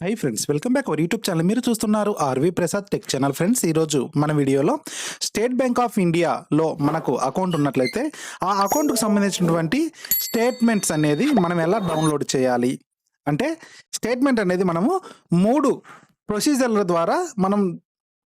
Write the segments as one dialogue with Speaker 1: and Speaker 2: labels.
Speaker 1: Hi friends welcome back our YouTube channel మీరు చూస్తున్నారు RV Prasad tech channel friends ఈరోజు మన వీడియోలో స్టేట్ బ్యాంక్ ఆఫ్ ఇండియాలో మనకు అకౌంట్ ఉన్నట్లయితే ఆ అకౌంట్కు సంబంధించినటువంటి స్టేట్మెంట్స్ అనేది మనం ఎలా డౌన్లోడ్ చేయాలి? అంటే స్టేట్మెంట్ అనేది మనము మూడు ప్రొసీజర్ల ద్వారా మనం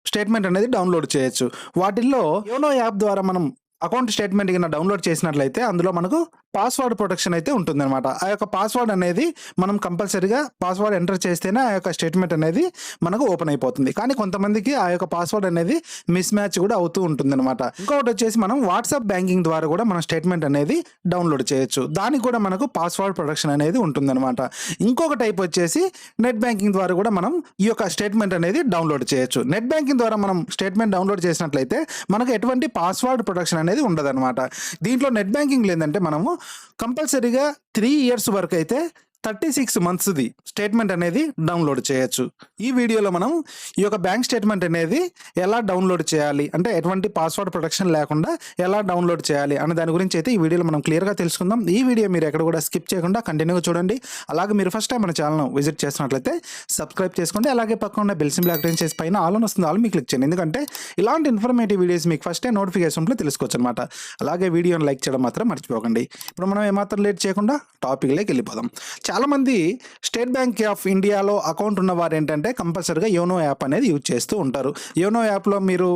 Speaker 1: స్టేట్మెంట్ అనేది డౌన్లోడ్ చేయొచ్చు. వాటిల్లో యోనో యాప్ ద్వారా మనం అకౌంట్ స్టేట్మెంట్ కింద డౌన్లోడ్ చేసినట్లయితే అందులో మనకు పాస్వర్డ్ ప్రొటెక్షన్ అయితే ఉంటుందన్నమాట. ఆ యొక్క పాస్వర్డ్ అనేది మనం కంపల్సరీగా పాస్వర్డ్ ఎంటర్ చేస్తేనే ఆ యొక్క స్టేట్మెంట్ అనేది మనకు ఓపెన్ అయిపోతుంది. కానీ కొంతమందికి ఆ యొక్క పాస్వర్డ్ అనేది మిస్ మ్యాచ్ కూడా అవుతూ ఉంటుందన్నమాట. ఇంకొకటి వచ్చేసి మనం వాట్సాప్ బ్యాంకింగ్ ద్వారా కూడా మనం స్టేట్మెంట్ అనేది డౌన్లోడ్ చేయొచ్చు. దానికి కూడా మనకు పాస్వర్డ్ ప్రొటెక్షన్ అనేది ఉంటుందన్నమాట. ఇంకొక టైప్ వచ్చేసి నెట్ బ్యాంకింగ్ ద్వారా కూడా మనం ఈ యొక్క స్టేట్మెంట్ అనేది డౌన్లోడ్ చేయొచ్చు. నెట్ బ్యాంకింగ్ ద్వారా మనం స్టేట్మెంట్ డౌన్లోడ్ చేసినట్లయితే మనకు ఎటువంటి పాస్వర్డ్ ప్రొటెక్షన్ అనేది ఉండదన్నమాట. దీంట్లో నెట్ బ్యాంకింగ్ లేదంటే మనము కంపల్సరీగా త్రీ ఇయర్స్ వరకు అయితే థర్టీ సిక్స్ మంత్స్ది స్టేట్మెంట్ అనేది డౌన్లోడ్ చేయొచ్చు. ఈ వీడియోలో మనం ఈ యొక్క బ్యాంక్ స్టేట్మెంట్ అనేది ఎలా డౌన్లోడ్ చేయాలి అంటే ఎటువంటి పాస్వర్డ్ ప్రొటెక్షన్ లేకుండా ఎలా డౌన్లోడ్ చేయాలి అనే దాని గురించి అయితే ఈ వీడియోలో మనం క్లియర్గా తెలుసుకుందాం. ఈ వీడియో మీరు ఎక్కడ కూడా స్కిప్ చేయకుండా కంటిన్యూగా చూడండి. అలాగే మీరు ఫస్ట్ టైం మన ఛానల్ విజిట్ చేసినట్లయితే సబ్స్క్రైబ్ చేసుకోండి. అలాగే పక్కన ఉన్న బెల్ సింబల్ యాక్టివేట్ చేసి పైన ఆల్ వస్తుంది ఆల్ మీకు క్లిక్ చేయండి. ఎందుకంటే ఇలాంటి ఇన్ఫర్మేటివ్ వీడియోస్ మీకు ఫస్ట్ టైం నోటిఫికేషన్లో తెలుసుకోవచ్చు అనమాట అలాగే వీడియోని లైక్ చేయడం మాత్రం మర్చిపోకండి. ఇప్పుడు మనం ఏమాత్రం లేట్ చేయకుండా టాపిక్లోకి వెళ్ళిపోదాం. చాలామంది స్టేట్ బ్యాంక్ ఆఫ్ ఇండియాలో అకౌంట్ ఉన్న వారు ఏంటంటే కంపల్సరీగా యోనో యాప్ అనేది యూజ్ చేస్తూ ఉంటారు. యోనో యాప్లో మీరు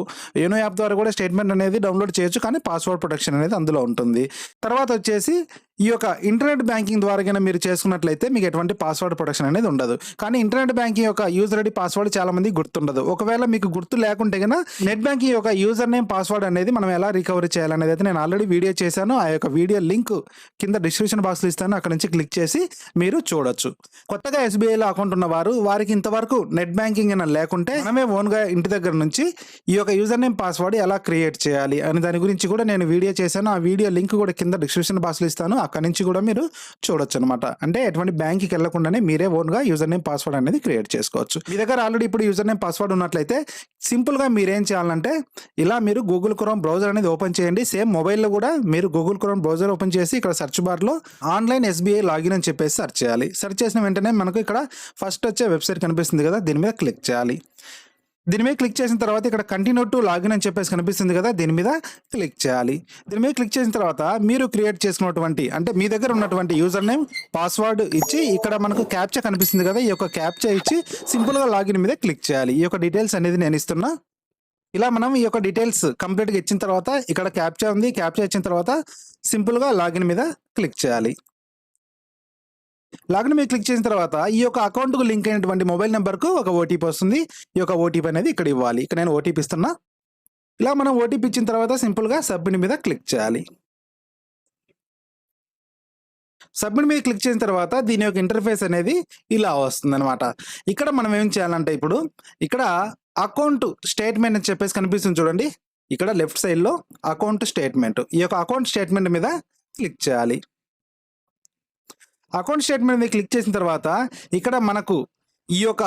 Speaker 1: యోనో యాప్ ద్వారా కూడా స్టేట్మెంట్ అనేది డౌన్లోడ్ చేయొచ్చు కానీ పాస్వర్డ్ ప్రొటెక్షన్ అనేది అందులో ఉంటుంది. తర్వాత వచ్చేసి ఈ యొక్క ఇంటర్నెట్ బ్యాంకింగ్ ద్వారా కనుక మీరు చేసుకున్నట్లయితే మీకు ఎటువంటి పాస్వర్డ్ ప్రొటెక్షన్ అనేది ఉండదు. కానీ ఇంటర్నెట్ బ్యాంకింగ్ యొక్క యూజర్ ఐడి పాస్వర్డ్ చాలా మంది గుర్తుండదు. ఒకవేళ మీకు గుర్తు లేకుంటే కన్నా నెట్ బ్యాంకింగ్ యొక్క యూజర్ నేమ్ పాస్వర్డ్ అనేది మనం ఎలా రికవరీ చేయాలనేది అయితే నేను ఆల్రెడీ వీడియో చేశాను. ఆ యొక్క వీడియో లింక్ కింద డిస్క్రిప్షన్ బాక్స్లో ఇస్తాను. అక్కడ నుంచి క్లిక్ చేసి మీరు చూడొచ్చు. కొత్తగా ఎస్బీఐలో అకౌంట్ ఉన్నవారు వారికి ఇంతవరకు నెట్ బ్యాంకింగ్ అయినా లేకుంటే మనమే ఓన్గా ఇంటి దగ్గర నుంచి ఈ యొక్క యూజర్ నేమ్ పాస్వర్డ్ ఎలా క్రియేట్ చేయాలి అనే దాని గురించి కూడా నేను వీడియో చేశాను. ఆ వీడియో లింక్ కూడా కింద డిస్క్రిప్షన్ బాక్స్లో ఇస్తాను. అక్కడ నుంచి కూడా మీరు చూడొచ్చు అనమాట అంటే ఎటువంటి బ్యాంక్కి వెళ్ళకుండానే మీరే ఓన్గా యూజర్ నేమ్ పాస్వర్డ్ అనేది క్రియేట్ చేసుకోవచ్చు. మీ దగ్గర ఆల్రెడీ ఇప్పుడు యూజర్ నేమ్ పాస్వర్డ్ ఉన్నట్లయితే సింపుల్గా మీరేం చేయాలంటే ఇలా మీరు గూగుల్ క్రోమ్ బ్రౌజర్ అనేది ఓపెన్ చేయండి. సేమ్ మొబైల్లో కూడా మీరు గూగుల్ క్రోమ్ బ్రౌజర్ ఓపెన్ చేసి ఇక్కడ సెర్చ్ బార్లో ఆన్లైన్ ఎస్బీఐ లాగిన్ అని చెప్పేసి సెర్చ్ చేయాలి. సెర్చ్ చేసిన వెంటనే మనకు ఇక్కడ ఫస్ట్ వచ్చే వెబ్సైట్ కనిపిస్తుంది కదా దీని మీద క్లిక్ చేయాలి. దీని మీద క్లిక్ చేసిన తర్వాత ఇక్కడ కంటిన్యూ టు లాగిన్ అని చెప్పేసి కనిపిస్తుంది కదా దీని మీద క్లిక్ చేయాలి. దీని మీద క్లిక్ చేసిన తర్వాత మీరు క్రియేట్ చేసుకున్నటువంటి అంటే మీ దగ్గర ఉన్నటువంటి యూజర్ నేమ్ పాస్వర్డ్ ఇచ్చి ఇక్కడ మనకు క్యాప్చా కనిపిస్తుంది కదా ఈ యొక్క క్యాప్చా ఇచ్చి సింపుల్గా లాగిన్ మీద క్లిక్ చేయాలి. ఈ యొక్క డీటెయిల్స్ అనేది నేను ఇస్తున్నా. ఇలా మనం ఈ యొక్క డీటెయిల్స్ కంప్లీట్గా ఇచ్చిన తర్వాత ఇక్కడ క్యాప్చా ఉంది. క్యాప్చా ఇచ్చిన తర్వాత సింపుల్గా లాగిన్ మీద క్లిక్ చేయాలి. లాగిన్ మీద క్లిక్ చేసిన తర్వాత ఈ యొక్క అకౌంట్కు లింక్ అయినటువంటి మొబైల్ నెంబర్కు ఒక ఓటీపీ వస్తుంది. ఈ యొక్క ఓటీపీ అనేది ఇక్కడ ఇవ్వాలి. ఇక్కడ నేను ఓటీపీ ఇస్తున్నా. ఇలా మనం ఓటీపీ ఇచ్చిన తర్వాత సింపుల్గా సబ్మిట్ మీద క్లిక్ చేయాలి. సబ్మిట్ మీద క్లిక్ చేసిన తర్వాత దీని యొక్క ఇంటర్ఫేస్ అనేది ఇలా వస్తుంది అనమాట ఇక్కడ మనం ఏం చేయాలంటే ఇప్పుడు ఇక్కడ అకౌంట్ స్టేట్మెంట్ అని చెప్పేసి కనిపిస్తుంది చూడండి. ఇక్కడ లెఫ్ట్ సైడ్లో అకౌంట్ స్టేట్మెంట్. ఈ యొక్క అకౌంట్ స్టేట్మెంట్ మీద క్లిక్ చేయాలి. అకౌంట్ స్టేట్మెంట్ మీద క్లిక్ చేసిన తర్వాత ఇక్కడ మనకు ఈ యొక్క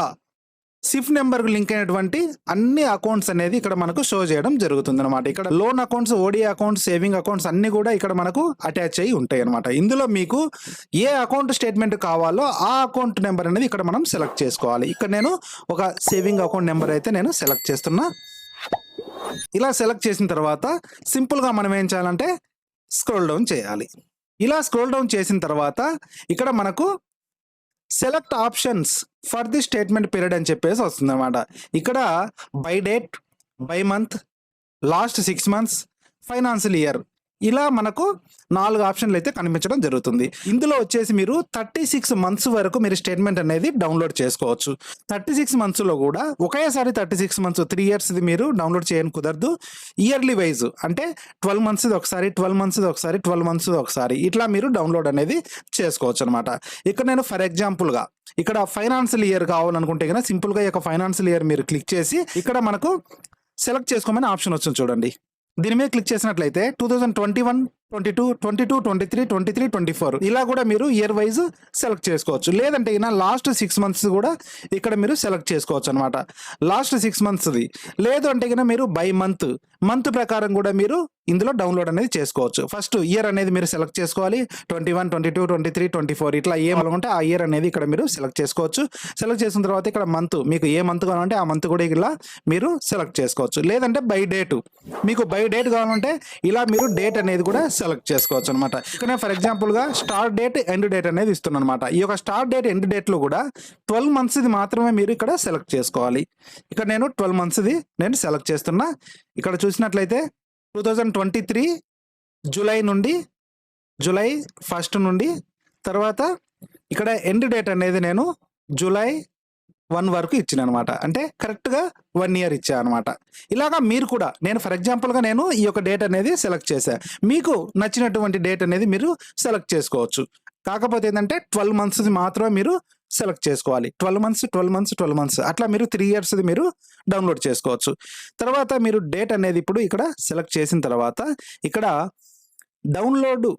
Speaker 1: సిఫ్ నెంబర్కు లింక్ అయినటువంటి అన్ని అకౌంట్స్ అనేది ఇక్కడ మనకు షో చేయడం జరుగుతుంది అనమాట ఇక్కడ loan accounts OD accounts saving accounts అన్ని కూడా ఇక్కడ మనకు అటాచ్ అయ్యి ఉంటాయి అనమాట ఇందులో మీకు ఏ అకౌంట్ స్టేట్మెంట్ కావాలో ఆ అకౌంట్ నెంబర్ అనేది ఇక్కడ మనం సెలెక్ట్ చేసుకోవాలి. ఇక్కడ నేను ఒక సేవింగ్ అకౌంట్ నెంబర్ అయితే నేను సెలెక్ట్ చేస్తున్నా. ఇలా సెలెక్ట్ చేసిన తర్వాత సింపుల్గా మనం ఏం చేయాలంటే స్క్రోల్ డౌన్ చేయాలి. ఇలా స్క్రోల్ డౌన్ చేసిన తర్వాత ఇక్కడ మనకు select options for the statement period అని చెప్పేసి వస్తుంది అనమాట ఇక్కడ by date by month last six months financial year ఇలా మనకు నాలుగు ఆప్షన్లు అయితే కనిపించడం జరుగుతుంది. ఇందులో వచ్చేసి మీరు థర్టీ సిక్స్ మంత్స్ వరకు మీరు స్టేట్మెంట్ అనేది డౌన్లోడ్ చేసుకోవచ్చు. థర్టీ సిక్స్ మంత్స్లో కూడా ఒకేసారి థర్టీ సిక్స్ మంత్స్ త్రీ ఇయర్స్ది మీరు డౌన్లోడ్ చేయని కుదరదు. ఇయర్లీ వైజ్ అంటే ట్వెల్వ్ మంత్స్ది ఒకసారి ట్వెల్వ్ మంత్స్ది ఒకసారి ట్వెల్వ్ మంత్స్ది ఒకసారి ఇట్లా మీరు డౌన్లోడ్ అనేది చేసుకోవచ్చు అనమాట ఇక్కడ నేను ఫర్ ఎగ్జాంపుల్గా ఇక్కడ ఫైనాన్షియల్ ఇయర్ కావాలనుకుంటే కనుక సింపుల్గా ఈ యొక్క ఫైనాన్షియల్ ఇయర్ మీరు క్లిక్ చేసి ఇక్కడ మనకు సెలెక్ట్ చేసుకోమని ఆప్షన్ వచ్చింది చూడండి. దీని మీద క్లిక్ చేసినట్లయితే two thousand twenty one twenty two twenty two twenty three twenty three twenty four. ఇలా కూడా మీరు ఇయర్ వైజ్ సెలెక్ట్ చేసుకోవచ్చు. లేదంటే ఇలా లాస్ట్ సిక్స్ మంత్స్ కూడా ఇక్కడ మీరు సెలెక్ట్ చేసుకోవచ్చు అనమాట లాస్ట్ సిక్స్ మంత్స్ది లేదు అంటే కనుక మీరు బై మంత్ మంత్ ప్రకారం కూడా మీరు ఇందులో డౌన్లోడ్ అనేది చేసుకోవచ్చు. ఫస్ట్ ఇయర్ అనేది మీరు సెలెక్ట్ చేసుకోవాలి. Twenty one twenty two twenty three twenty four ఇట్లా ఏ ఉంటే ఆ ఇయర్ అనేది ఇక్కడ మీరు సెలెక్ట్ చేసుకోవచ్చు. సెలెక్ట్ చేసిన తర్వాత ఇక్కడ మంత్ మీకు ఏ మంత్ కావాలంటే ఆ మంత్ కూడా ఇలా మీరు సెలెక్ట్ చేసుకోవచ్చు. లేదంటే బై డేట్ మీకు బై డేట్ కావాలంటే ఇలా మీరు డేట్ అనేది కూడా సెలెక్ట్ చేసుకోవచ్చు అనమాట ఇక్కడ ఫర్ ఎగ్జాంపుల్గా స్టార్ట్ డేట్ ఎండ్ డేట్ అనేది ఇస్తున్నాను అనమాట ఈ యొక్క స్టార్ట్ డేట్ ఎండ్ డేట్లో కూడా ట్వెల్వ్ మంత్స్ది మాత్రమే మీరు ఇక్కడ సెలెక్ట్ చేసుకోవాలి. ఇక్కడ నేను ట్వెల్వ్ మంత్స్ది నేను సెలెక్ట్ చేస్తున్నా. ఇక్కడ చూసినట్లయితే two thousand twenty three July నుండి జూలై ఫస్ట్ నుండి తర్వాత ఇక్కడ ఎండ్ డేట్ అనేది నేను జూలై వన్ వరకు ఇచ్చిన అనమాట అంటే కరెక్ట్గా వన్ ఇయర్ ఇచ్చా అనమాట ఇలాగా మీరు కూడా నేను ఫర్ ఎగ్జాంపుల్గా నేను ఈ యొక్క డేట్ అనేది సెలెక్ట్ చేశా. మీకు నచ్చినటువంటి డేట్ అనేది మీరు సెలెక్ట్ చేసుకోవచ్చు. కాకపోతే ఏంటంటే ట్వెల్వ్ మంత్స్ మాత్రమే మీరు సెలెక్ట్ చేసుకోవాలి. Twelve months twelve months twelve months. అట్లా మీరు త్రీ ఇయర్స్ది మీరు డౌన్లోడ్ చేసుకోవచ్చు. తర్వాత మీరు డేట్ అనేది ఇప్పుడు ఇక్కడ సెలెక్ట్ చేసిన తర్వాత ఇక్కడ download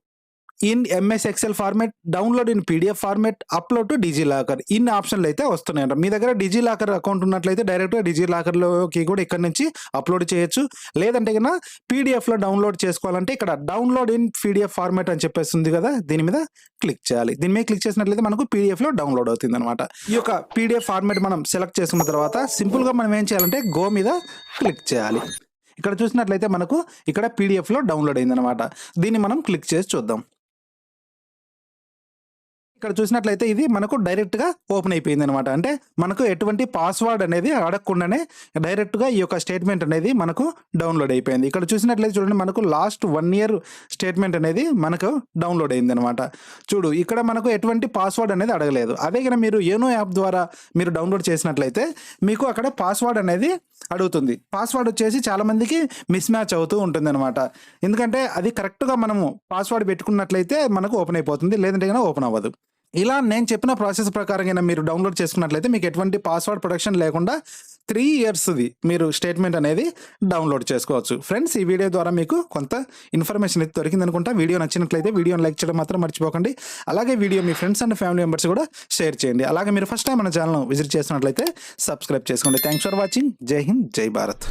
Speaker 1: in MS Excel format download in PDF format upload to DigiLocker ఇన్ని ఆప్షన్లు అయితే వస్తున్నాయంట మీ దగ్గర డిజీ లాకర్ అకౌంట్ ఉన్నట్లయితే డైరెక్ట్గా డిజీ లాకర్లోకి కూడా ఇక్కడ నుంచి అప్లోడ్ చేయొచ్చు. లేదంటే కన్నా పీడిఎఫ్లో డౌన్లోడ్ చేసుకోవాలంటే ఇక్కడ డౌన్లోడ్ ఇన్ పీడిఎఫ్ ఫార్మేట్ అని చెప్పేసి ఉంది కదా దీని మీద క్లిక్ చేయాలి. దీని మీద క్లిక్ చేసినట్లయితే మనకు పీడిఎఫ్లో డౌన్లోడ్ అవుతుంది అనమాట ఈ యొక్క పీడిఎఫ్ ఫార్మేట్ మనం సెలెక్ట్ చేసుకున్న తర్వాత సింపుల్గా మనం ఏం చేయాలంటే గో మీద క్లిక్ చేయాలి. ఇక్కడ చూసినట్లయితే మనకు ఇక్కడ పీడిఎఫ్లో డౌన్లోడ్ అయిందనమాట దీన్ని మనం క్లిక్ చేసి చూద్దాం. ఇక్కడ చూసినట్లయితే ఇది మనకు డైరెక్ట్గా ఓపెన్ అయిపోయింది అనమాట అంటే మనకు ఎటువంటి పాస్వర్డ్ అనేది అడగకుండానే డైరెక్ట్గా ఈ యొక్క స్టేట్మెంట్ అనేది మనకు డౌన్లోడ్ అయిపోయింది. ఇక్కడ చూసినట్లయితే చూడండి మనకు లాస్ట్ వన్ ఇయర్ స్టేట్మెంట్ అనేది మనకు డౌన్లోడ్ అయింది అనమాట చూడు ఇక్కడ మనకు ఎటువంటి పాస్వర్డ్ అనేది అడగలేదు. అదే మీరు యోనో యాప్ ద్వారా మీరు డౌన్లోడ్ చేసినట్లయితే మీకు అక్కడ పాస్వర్డ్ అనేది అడుగుతుంది. పాస్వర్డ్ వచ్చేసి చాలామందికి మిస్ మ్యాచ్ అవుతూ ఉంటుంది అనమాట ఎందుకంటే అది కరెక్ట్గా మనము పాస్వర్డ్ పెట్టుకున్నట్లయితే మనకు ఓపెన్ అయిపోతుంది. లేదంటే కనుక ఓపెన్ అవ్వదు. ఇలా నేను చెప్పిన ప్రాసెస్ ప్రకారంగా మీరు డౌన్లోడ్ చేసుకున్నట్లయితే మీకు ఎటువంటి పాస్వర్డ్ ప్రొటెక్షన్ లేకుండా త్రీ ఇయర్స్ది మీరు స్టేట్మెంట్ అనేది డౌన్లోడ్ చేసుకోవచ్చు. ఫ్రెండ్స్ ఈ వీడియో ద్వారా మీకు కొంత ఇన్ఫర్మేషన్ అయితే దొరికింది అనుకుంటా. వీడియో నచ్చినట్లయితే వీడియోని లైక్ చేయడం మాత్రం మర్చిపోకండి. అలాగే వీడియో మీ ఫ్రెండ్స్ అండ్ ఫ్యామిలీ మెంబర్స్ కూడా షేర్ చేయండి. అలాగే మీరు ఫస్ట్ టైం మన ఛానల్ విజిట్ చేసినట్లయితే సబ్స్క్రైబ్ చేసుకోండి. థ్యాంక్స్ ఫర్ వాచింగ్ జై హింద్ జై భారత్